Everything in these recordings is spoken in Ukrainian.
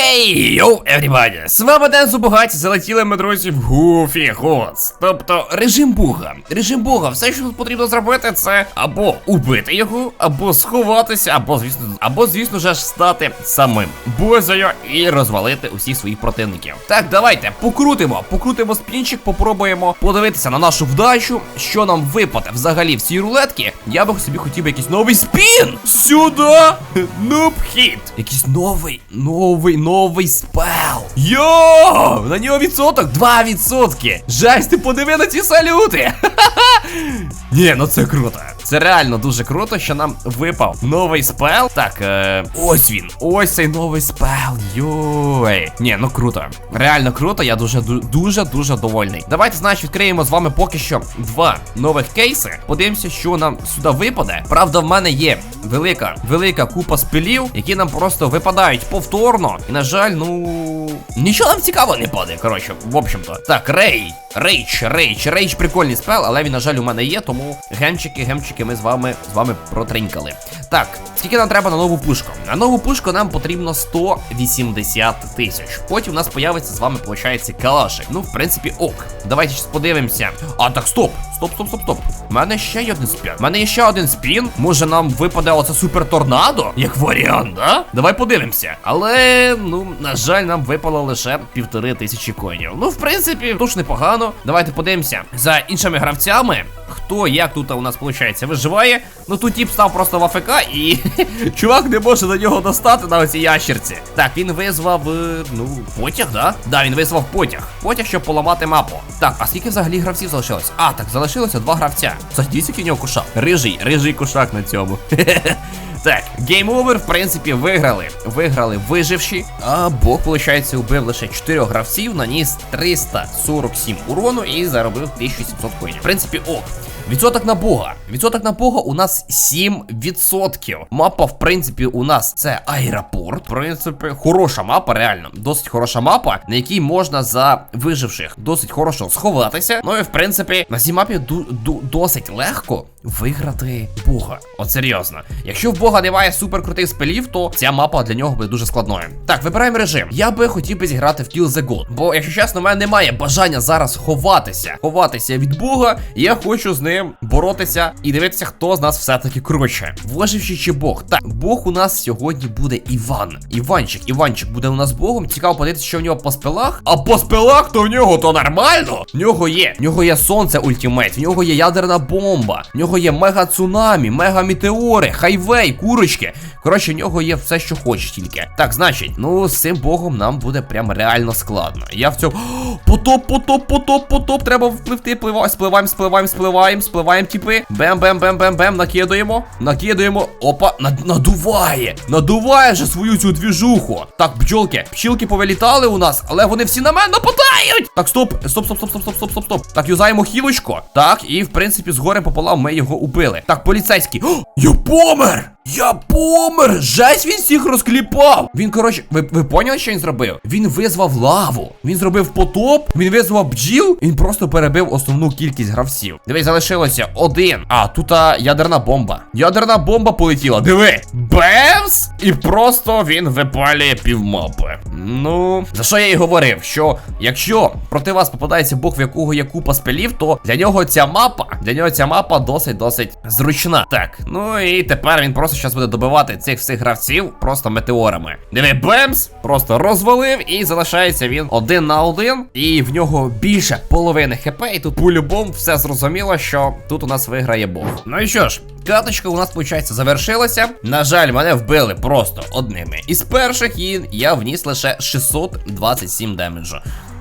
Хей, йоу, everybody! З вами Ден Зубогаті, залетіли ми, друзі, в Goofy Goods. Тобто режим Бога. Режим Бога. Все, що тут потрібно зробити, це або убити його, або сховатися, або, звісно, або, звісно ж, стати самим Бозою і розвалити усіх своїх противників. Так, давайте покрутимо, покрутимо спінчик, попробуємо подивитися на нашу вдачу, що нам випаде взагалі в цій рулетці. Я би собі хотів якийсь новий спін! Сюди! Нуб хіт! Якийсь новий, новий, новий спел. Йо! На нього відсоток 2 відсотки. Жесть, ти подиви на ці салюти! Ні, ну це круто. Це реально дуже круто, що нам випав новий спел. Так, е, ось він. Ось цей новий спел. Йой. Ні, ну круто. Реально круто, я дуже дуже дуже довольний. Давайте, значить, відкриємо з вами поки що два нових кейси. Подивимося, що нам сюди випаде. Правда, в мене є велика, велика купа спелів, які нам просто випадають повторно. І, на жаль, ну. Нічого нам цікаво не падає. Коротше, в общем-то. Так, рей. Рейч, рейч, рейч прикольний спел, але він, на жаль, у мене є, тому гемчики, гемчики ми з вами з вами протринькали. Так, скільки нам треба на нову пушку? На нову пушку нам потрібно 180 тисяч. Потім у нас появиться з вами, виходить, калашик. Ну, в принципі, ок. Давайте щас подивимося. А, так, стоп! Стоп, стоп, стоп, стоп. У мене ще є один спін. У мене є ще один спін. Може нам випаде оце супер торнадо? Як варіант, да? Давай подивимося. Але, ну, на жаль, нам випало лише півтори тисячі коїнів. Ну, в принципі, тож непогано. Давайте подивимося за іншими гравцями. Хто як тут у нас виходить виживає? Ну тут тіп став просто в АФК і чувак не може до нього достати на оцій ящерці. Так, він визвав, е, ну, потяг, да? Да, він визвав потяг. Потяг, щоб поламати мапу. Так, а скільки взагалі гравців залишилось? А, так, залишилося два гравця. Дивіться, який у нього кушак. Рижий, рижий кушак на цьому. Так, гейм овер, в принципі, виграли. Виграли виживші. А Бог, виходить, убив лише 4 гравців, наніс 347 урону і заробив 1700 коїнів. В принципі, ок. Відсоток на Бога. Відсоток на Бога у нас 7%. Мапа, в принципі, у нас це аеропорт. В принципі, хороша мапа, реально. Досить хороша мапа, на якій можна за виживших досить хорошо сховатися. Ну і в принципі, на цій мапі ду- ду- досить легко виграти Бога. От серйозно. Якщо в Бога немає суперкрутих спелів, то ця мапа для нього буде дуже складною. Так, вибираємо режим. Я би хотів би зіграти в Kill the God. Бо, якщо чесно, у мене немає бажання зараз ховатися. Ховатися від Бога. Я хочу з ним боротися і дивитися, хто з нас все-таки круче. Виживши чи Бог. Так, Бог у нас сьогодні буде Іван. Іванчик, Іванчик буде у нас Богом. Цікаво подивитися, що в нього по спелах. А по спелах то в нього то нормально. В нього є. В нього є сонце ультимейт, в нього є ядерна бомба, в нього є мега цунамі, мега метеори, хайвей, курочки. Коротше, в нього є все, що хочеш тільки. Так, значить, ну з цим богом нам буде прям реально складно. Я в цьому. Потоп, потоп, потоп, потоп. Треба впливти, пливаємо, спливаємо, спливаємо, спливаємо, спливаємо, тіпи. Бем, бем, бем, бем, бем, накидуємо. Накидуємо. Опа, над- надуває. Надуває же свою цю двіжуху. Так, бджолки, пчілки повилітали у нас, але вони всі на мене нападають. Так, стоп, стоп, стоп, стоп, стоп, стоп, стоп, стоп. Так, юзаємо хілочку. Так, і в принципі, з горем пополам ми його убили. Так, поліцейський. О, я помер! Я помер! Жесть він всіх розкліпав! Він, коротше, ви, ви поняли, що він зробив? Він визвав лаву. Він зробив потоп, він визвав бджіл, він просто перебив основну кількість гравців. Дивись, залишилося один. А, тут а, ядерна бомба. Ядерна бомба полетіла. Диви! Бемс! І просто він випалює півмапи. Ну, за що я і говорив, що якщо проти вас попадається бог, в якого є купа спелів, то для нього ця мапа, для нього ця мапа досить-досить зручна. Так, ну і тепер він просто зараз буде добивати цих всіх гравців просто метеорами. Диви, бемс, просто розвалив і залишається він один на один. І в нього більше половини хп. І тут по-любому все зрозуміло, що тут у нас виграє бог. Ну і що ж, Каточка у нас, виходить, завершилася. На жаль, мене вбили просто одними із перших, і я вніс лише 627 демеджу.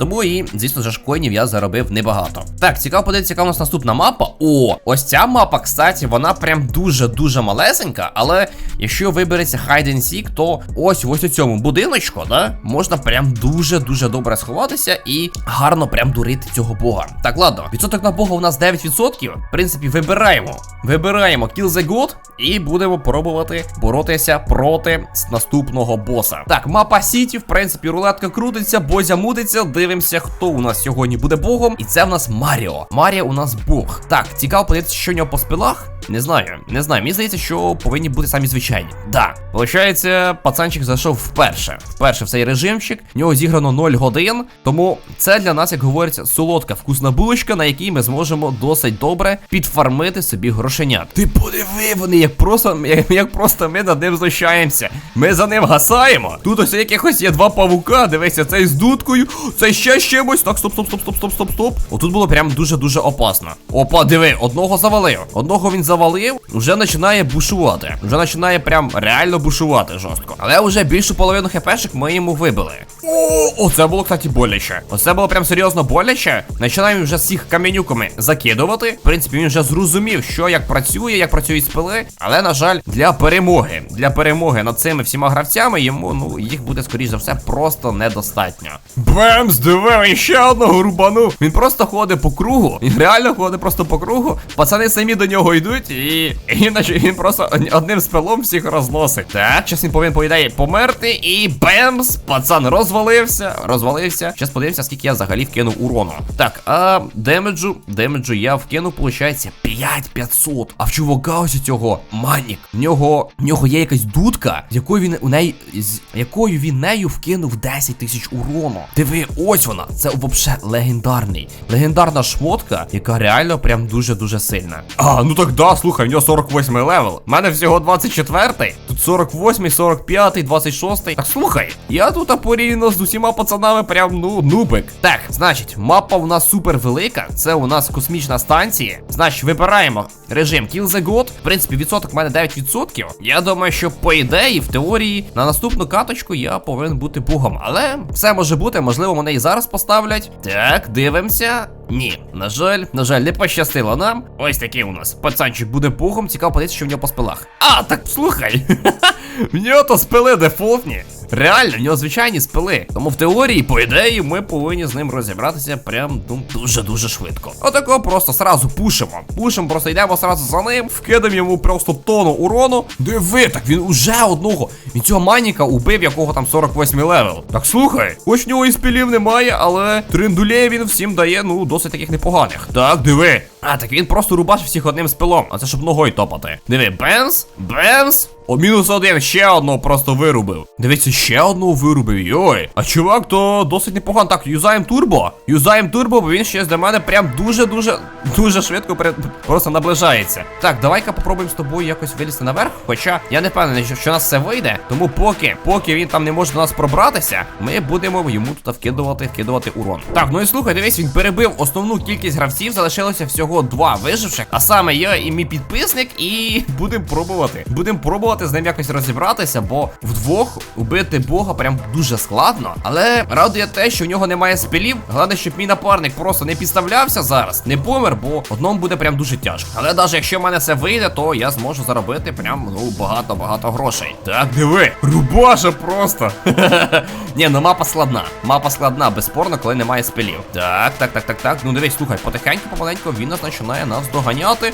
Тому і, звісно ж, коїнів я заробив небагато. Так, цікаво подивитися, яка у нас наступна мапа. О, ось ця мапа, кстати, вона прям дуже-дуже малесенька. Але якщо вибереться Hide and Seek, то ось ось у цьому будиночку, да, можна прям дуже-дуже добре сховатися і гарно прям дурити цього бога. Так, ладно, відсоток на бога у нас 9%. В принципі, вибираємо. Вибираємо Kill the God і будемо пробувати боротися проти наступного боса. Так, мапа Сіті, в принципі, рулетка крутиться, бозя мутиться. Дивимося, хто у нас сьогодні буде богом. І це в нас Маріо. Маріо у нас бог. Так, цікаво подивитися, що у нього по спилах. Не знаю, не знаю. Мені здається, що повинні бути самі звичайні. Да. Получається, пацанчик зайшов вперше. Вперше в цей режимчик. В нього зіграно 0 годин. Тому це для нас, як говориться, солодка вкусна булочка, на якій ми зможемо досить добре підфармити собі грошенят. Ти подиви, вони як просто, як, як просто ми над ним знущаємося. Ми за ним гасаємо. Тут ось якихось є два павука. Дивися, цей з дудкою, цей ще чимось. Так, стоп, стоп, стоп, стоп, стоп, стоп, стоп. Отут було прям дуже-дуже опасно. Опа, диви, одного завалив. Одного він завалив, вже починає бушувати. Вже починає прям реально бушувати жорстко. Але вже більшу половину хпшек ми йому вибили. О, оце було, кстати, боляче. Оце було прям серйозно боляче. Починаємо вже всіх каменюками закидувати. В принципі, він вже зрозумів, що як працює, як працюють спили. Але, на жаль, для перемоги, для перемоги над цими всіма гравцями йому, ну, їх буде, скоріш за все, просто недостатньо. Бемс, диви, він ще одного рубанув. Він просто ходить по кругу. Він реально ходить просто по кругу. Пацани самі до нього йдуть, і він, наче- він просто одним спилом всіх розносить. Так, зараз він повинен, по померти, і бемс, пацан розвалився, розвалився. Зараз подивимося, скільки я взагалі вкинув урону. Так, а демеджу, демеджу я вкинув, виходить, 5500. А в чувака ось цього манік. В нього, в нього є якась дудка, якою він у неї, з якою він нею вкинув 10 тисяч урону. Диви, ось вона. Це взагалі легендарний. Легендарна шмотка, яка реально прям дуже-дуже сильна. А, ну так да, слухай, в нього 48 левел. У мене всього 24-й. Тут 48, 45, 26. Так слухай, я тут порівняно з усіма пацанами прям ну нубик. Так, значить, мапа у нас супер велика. Це у нас космічна станція. Значить, вибираємо режим Kill the God. В принципі, відсоток у мене 9%. Я думаю, що по ідеї, в теорії, на наступну каточку я повинен бути богом. Але все може бути, можливо, мене і зараз поставлять. Так, дивимося. Ні, на жаль, на жаль, не пощастило нам. Ось такий у нас пацанчик буде пухом, Цікаво подивитися, що в нього по спилах. А, так слухай. В нього то спили дефолтні. Реально, в нього звичайні спили. Тому в теорії, по ідеї, ми повинні з ним розібратися прям ну, дуже-дуже швидко. Отако просто сразу пушимо. Пушимо, просто йдемо сразу за ним, вкидаємо йому просто тону урону. Диви, так він уже одного. Він цього маніка убив, якого там 48 левел. Так слухай, хоч в нього і спілів немає, але триндулей він всім дає, ну, досить таких непоганих. Так, диви. А, так він просто рубаш всіх одним спилом, а це щоб ногою топати. Диви, бенз, бенз. О, мінус один, ще одного просто вирубив. Дивіться, ще одного вирубив. Йой. А чувак, то досить непогано. Так, юзаємо турбо. Юзаємо турбо, бо він ще до мене прям дуже-дуже дуже швидко перед... просто наближається. Так, давай-ка попробуємо з тобою якось вилізти наверх. Хоча я не впевнений, що, що нас все вийде. Тому поки, поки він там не може до нас пробратися, ми будемо йому тут вкидувати, вкидувати урон. Так, ну і слухай, дивись, він перебив основну кількість гравців, залишилося всього два виживших. А саме я і мій підписник, і будемо пробувати. Будемо пробувати з ним якось розібратися, бо вдвох убити бога прям дуже складно. Але радує те, що в нього немає спілів. Головне, щоб мій напарник просто не підставлявся зараз, не помер, бо одному буде прям дуже тяжко. Але навіть якщо в мене все вийде, то я зможу заробити прям ну багато-багато грошей. Так, диви, рубаша просто. Ні, ну мапа складна. Мапа складна, безспорно, коли немає спілів. Так, так, так, так, так. Ну дивись, слухай, потихеньку, помаленьку він нас починає нас доганяти.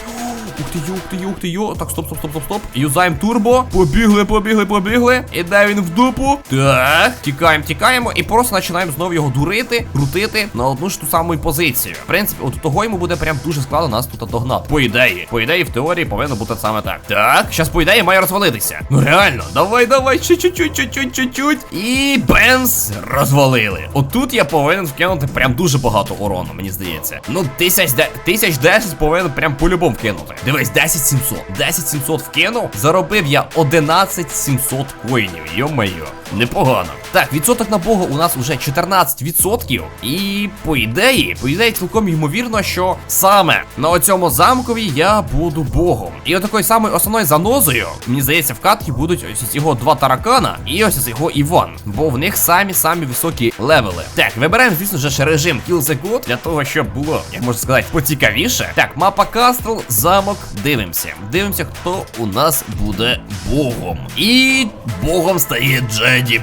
Ух ти, ух ти, ух ти, йо. Так, стоп, стоп, стоп, стоп, стоп. Юзаємо турбо. Побігли, побігли, побігли. Іде він в дупу. Так, тікаємо, тікаємо. І просто починаємо знову його дурити, крутити на одну ж ту саму позицію. В принципі, от того йому буде прям дуже складно нас тут догнати. По ідеї. По ідеї, в теорії повинно бути саме так. Так, зараз по ідеї має розвалитися. Ну реально, давай, давай, ще чуть-чуть, чуть-чуть, чуть-чуть. І бенз розвалили. Отут я повинен вкинути прям дуже багато урону, мені здається. Ну, тисяч де тисяч десять повинен прям по-любому вкинути. Дивись, 10 700. 10 700 вкинув. Заробив я 11 700 коїнів. Йо-моє. Непогано. Так, відсоток на Бога у нас уже 14%. І по ідеї, по ідеї, цілком ймовірно, що саме на оцьому замкові я буду богом. І отакою самою основною занозою, мені здається, в катки будуть ось його два таракана і ось його Іван. Бо в них самі-самі високі левели. Так, вибираємо, звісно ж, режим Kill the God, для того, щоб було, як можна сказати, поцікавіше. Так, мапа Кастл, замок, дивимося. Дивимося, хто у нас буде богом. І богом стає Джеді.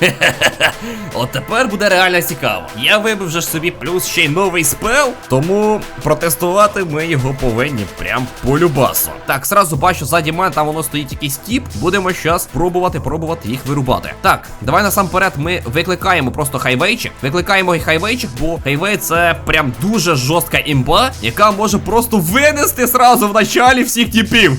Хе-хе-хе. От тепер буде реально цікаво. Я вибив вже собі плюс ще й новий спел, тому протестувати ми його повинні прям по любасу. Так, сразу бачу ззаді мене, там воно стоїть якийсь тіп. Будемо зараз пробувати, пробувати їх вирубати. Так, давай насамперед ми викликаємо просто хайвейчик. Викликаємо хайвейчик, бо хайвей це прям дуже жорстка імба, яка може просто винести сразу в началі всіх тіпів.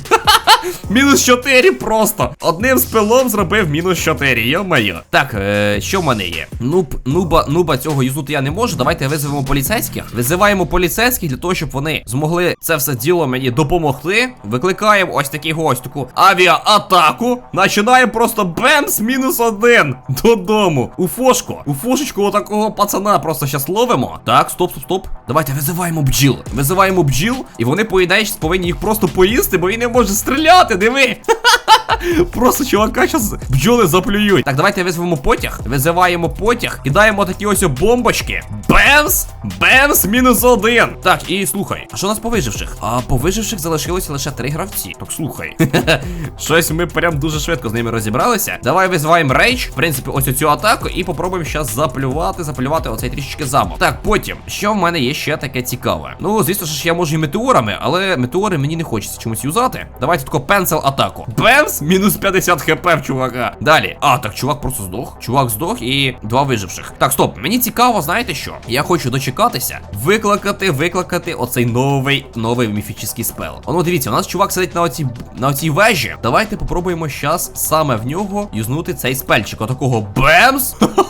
Мінус 4 просто. Одним спилом зробив мінус 4, йо-моє. Так, е, що в мене є? Нуб, нуба, нуба цього юзнути я не можу. Давайте визовемо поліцейських. Визиваємо поліцейських для того, щоб вони змогли це все діло мені допомогти. Викликаємо ось такий ось таку авіаатаку. Починаємо просто бемс мінус один додому. У фошку. У фошечку отакого пацана просто щас ловимо. Так, стоп, стоп, стоп. Давайте визиваємо бджіл. Визиваємо бджіл, і вони по повинні їх просто поїсти, бо він не може стріляти. Диви. Просто чувака щас бджоли заплюють. Так, давайте визвемо потяг. Визиваємо потяг, кидаємо такі ось бомбочки. Бемс! Бемс, мінус один. Так, і слухай, а що у нас по виживших? А по виживших залишилося лише три гравці. Так слухай. Щось ми прям дуже швидко з ними розібралися. Давай визиваємо рейдж, в принципі, ось цю атаку, і попробуємо зараз заплювати, заплювати оцей трішечки замок. Так, потім, що в мене є ще таке цікаве? Ну, звісно ж, я можу і метеорами, але метеори мені не хочеться чомусь юзати. Давайте тако пенсел атаку. Бемс, мінус 50 хп в чувака. Далі. А, так, чувак просто здох. Чувак здох і два виживших. Так, стоп, мені цікаво, знаєте що? Я хочу дочекатися, викликати, викликати оцей новий, новий міфічний спел. Оно дивіться, у нас чувак сидить на оцій, на оцій вежі. Давайте попробуємо щас саме в нього юзнути цей спельчик. Отакого бемс.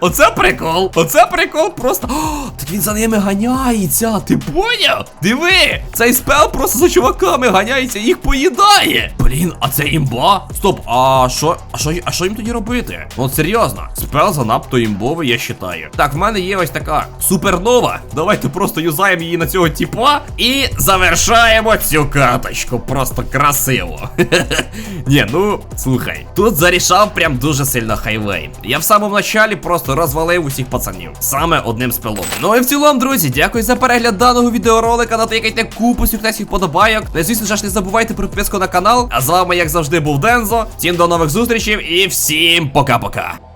Оце прикол. Оце прикол просто. Так він за ними ганяється. Ти поняв? Диви! Цей спел просто за чуваками ганяється і їх поїдає. Блін, а це імба? Стоп, а що? А що, а що їм тоді робити? Ну, От серйозно, спел занадто імбовий, я вважаю. Так, в мене є ось така супернова. Давайте просто юзаємо її на цього типа і завершаємо цю каточку. Просто красиво. Ні, ну слухай, тут зарішав прям дуже сильно хайвей. Я в самому началі просто розвалив усіх пацанів. Саме одним спилом. Ну і в цілому, друзі, дякую за перегляд даного відеоролика. Натикайте купу сюртесів подобайок. Ну і звісно ж не забувайте про підписку на канал. А з вами, як завжди, був Дензо. Всім до нових зустрічей і всім пока-пока.